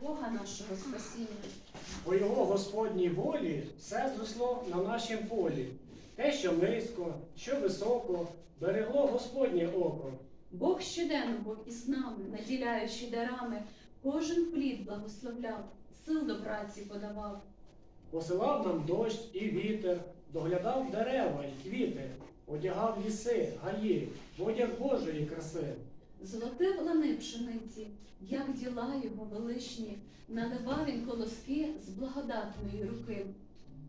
Бога нашого спасіння. По його Господній волі все зросло на нашім полі. Те, що низько, що високо, берегло Господнє око. Бог щоденно був із нами, наділяючи дарами, кожен плід благословляв, сил до праці подавав. Посилав нам дощ і вітер, доглядав дерева й квіти, одягав ліси, гаї, в одяг Божої краси. Золотив лани пшениці, як діла його величні, надавав він колоски з благодатної руки.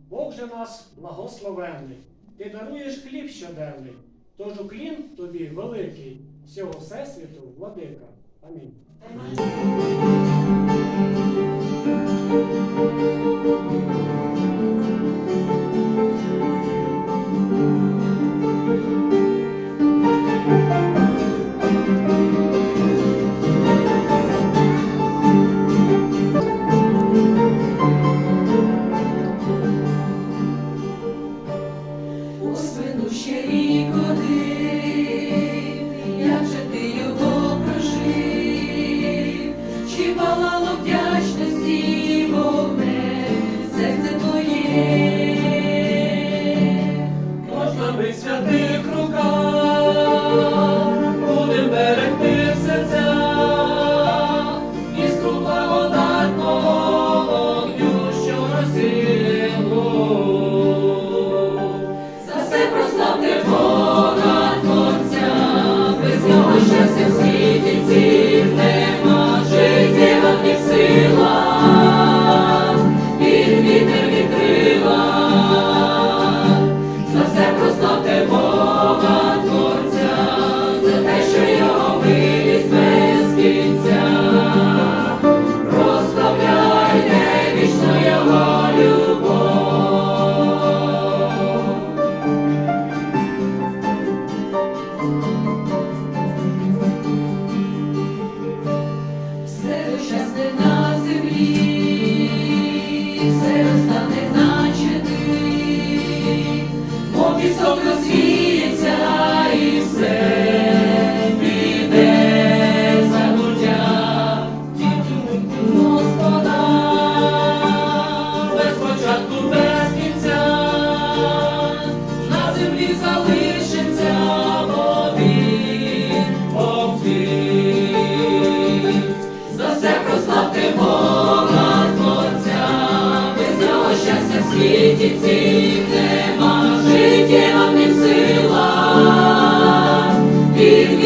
Бог же нас благословенний, ти даруєш хліб щоденний, тож уклін тобі великий, всього всесвіту владика. Амінь. У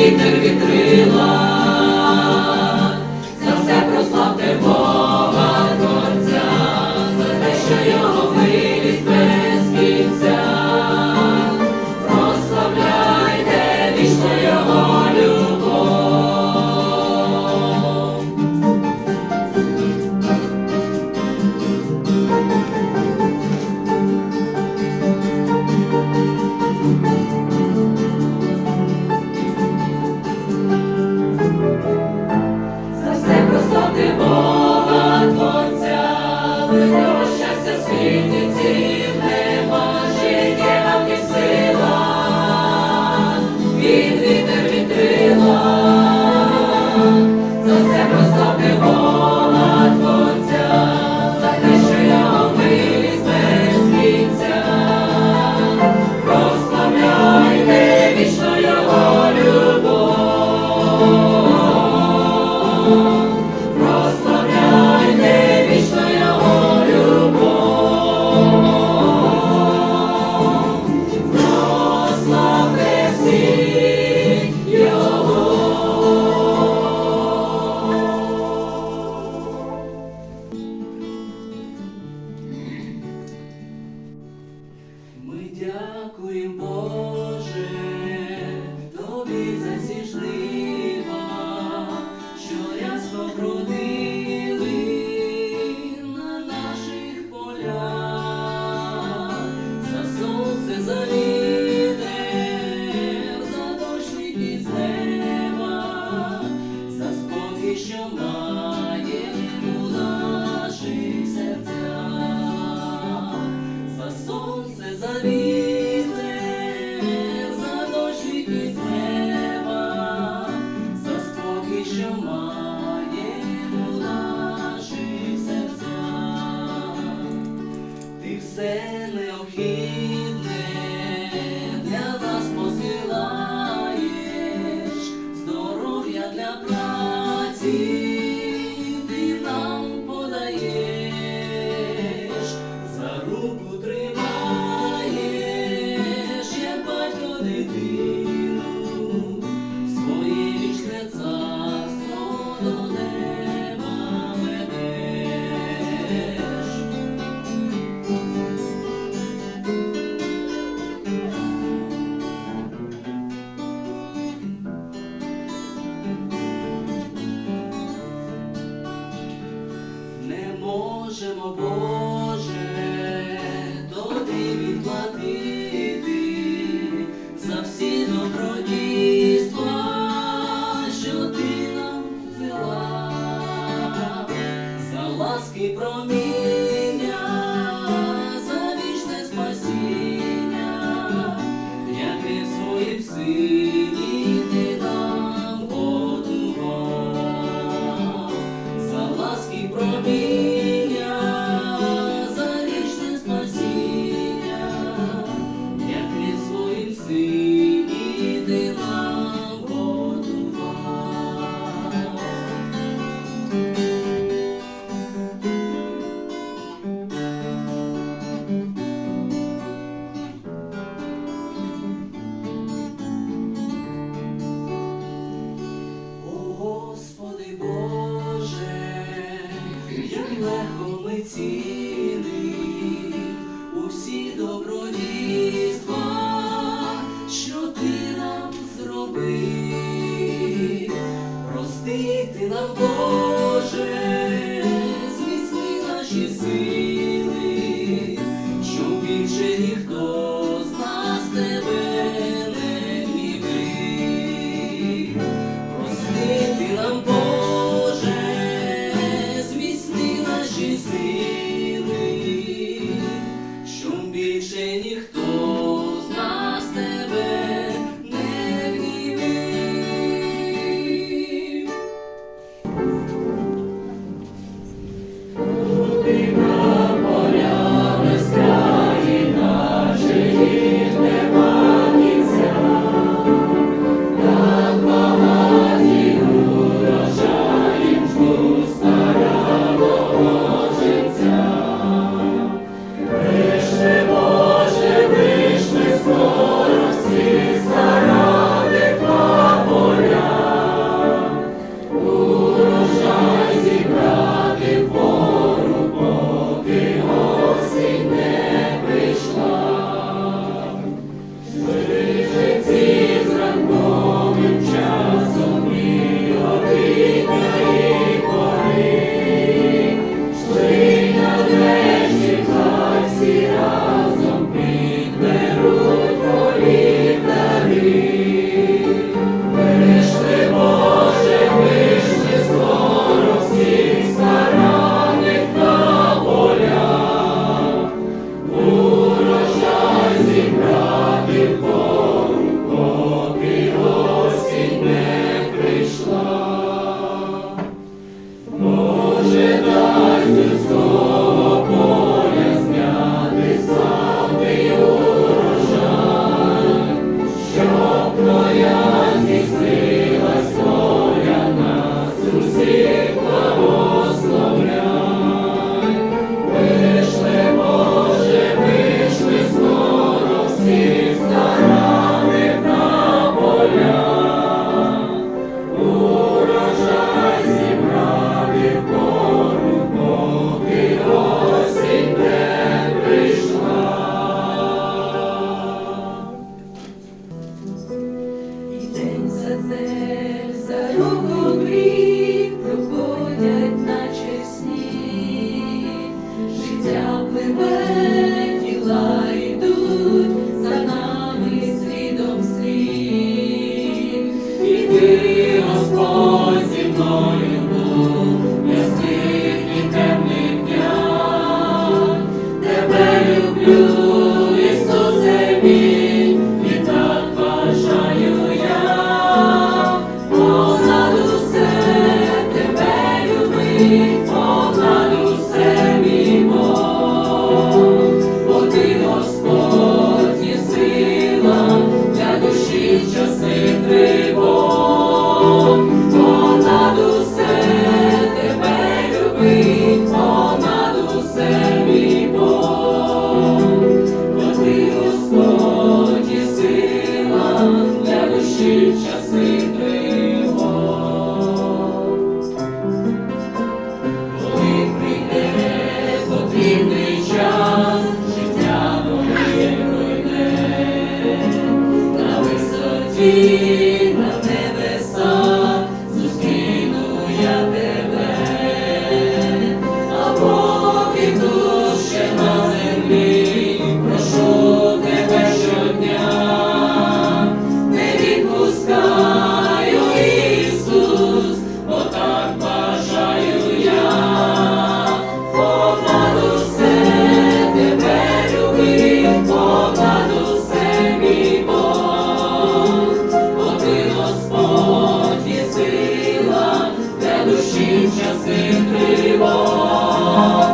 вітер Ми дякуємо, Боже, тобі за що рясно бродили на наших полях, за сонце за за дощ і з неба, за спокій. все необхідне. Боже, тобі відплатити за всі добродійства, що ти нам за ласки проміння, за вічне спасіння, як і в своїм сині. 아